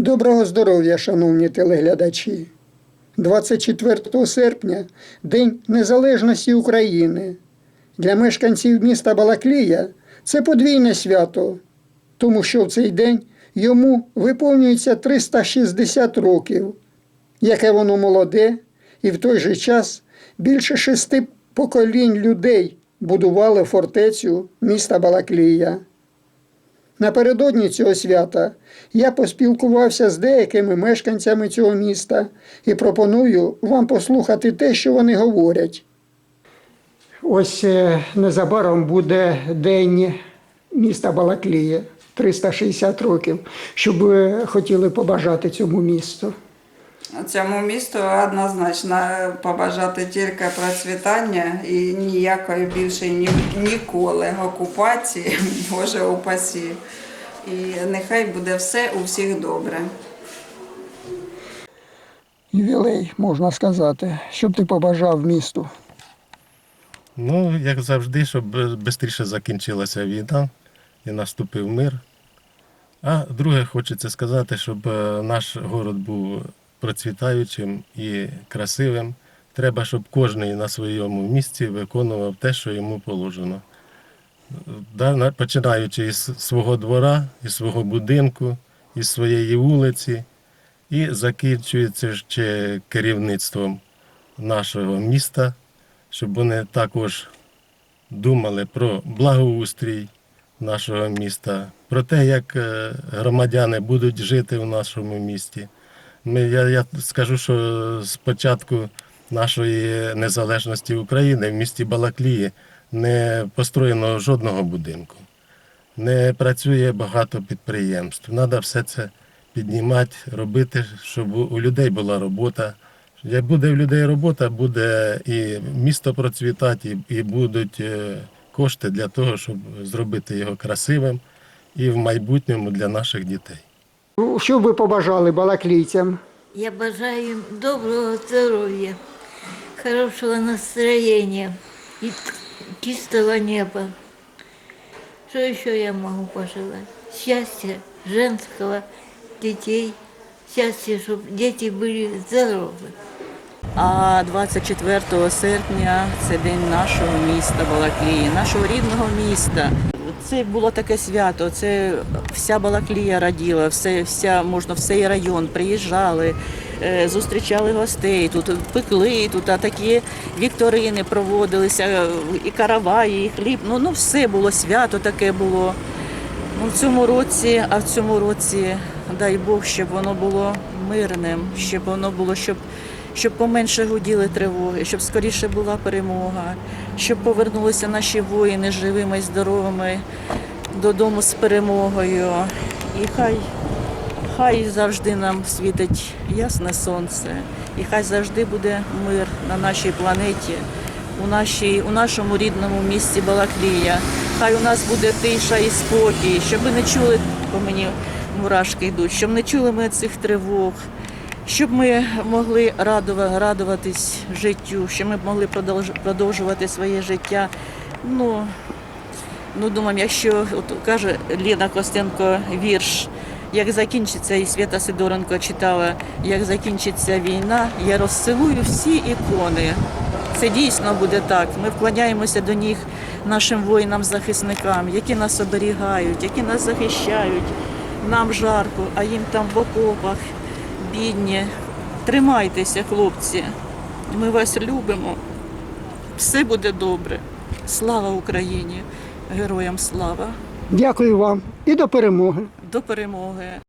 Доброго здоров'я, шановні телеглядачі. 24 серпня День Незалежності України. Для мешканців міста Балаклія це подвійне свято, тому що в цей день йому виповнюється 360 років, яке воно молоде, і в той же час більше шести поколінь людей будували фортецю міста Балаклія. Напередодні цього свята я поспілкувався з деякими мешканцями цього міста і пропоную вам послухати те, що вони говорять. Ось е, незабаром буде день міста Балаклія, 360 років. щоб хотіли побажати цьому місту? Цьому місту однозначно побажати тільки процвітання і ніякої більше ні, ніколи окупації, Боже упасі. І нехай буде все у всіх добре. Ювілей, можна сказати. Що б ти побажав місту? Ну, як завжди, щоб швидше закінчилася війна і наступив мир. А друге, хочеться сказати, щоб е, наш город був процвітаючим і красивим. Треба, щоб кожен на своєму місці виконував те, що йому положено. Починаючи із свого двора, із свого будинку, із своєї вулиці, і закінчується ще керівництвом нашого міста, щоб вони також думали про благоустрій нашого міста, про те, як е, громадяни будуть жити в нашому місті. Ми, я, я скажу, що з початку нашої незалежності України в місті Балаклії не построєно жодного будинку, не працює багато підприємств. Треба все це піднімати, робити, щоб у людей була робота. Як буде в людей робота, буде і місто процвітати, і, і будуть е, кошти для того, щоб зробити його красивим і в майбутньому для наших дітей. Що б ви побажали балаклійцям? Я бажаю им доброго здоровья, хорошего настроения и чистого неба. Что еще я могу пожелать? Счастья женского, детей, счастья, чтобы дети были здоровы. А 24 серпня це день нашого міста Балаклії, нашого рідного міста. Це було таке свято. Це вся Балаклія раділа, все, вся можна, всей район приїжджали, е, зустрічали гостей. Тут пекли, тут такі вікторини проводилися, і караваї, і хліб. Ну, ну все було свято таке було. Ну, в цьому році, а в цьому році, дай Бог, щоб воно було мирним, щоб воно було, щоб, щоб поменше гуділи тривоги, щоб скоріше була перемога, щоб повернулися наші воїни живими і здоровими додому з перемогою. І хай, хай завжди нам світить ясне сонце, і хай завжди буде мир на нашій планеті у, нашій, у нашому рідному місті Балаклія. Хай у нас буде тиша і спокій, щоб ми не чули, по мені мурашки йдуть, щоб не чули ми цих тривог, щоб ми могли радуватись життю, щоб ми могли продовж- продовжувати своє життя. Ну, ну думаю, якщо от каже Ліна Костенко вірш, як закінчиться, і Свята Сидоренко читала, як закінчиться війна, я розцілую всі ікони. Це дійсно буде так. Ми вклоняємося до них, нашим воїнам-захисникам, які нас оберігають, які нас захищають. Нам жарко, а їм там в окопах, бідні. Тримайтеся, хлопці. Ми вас любимо. Все буде добре. Слава Україні! Героям слава! Дякую вам і до перемоги. До перемоги!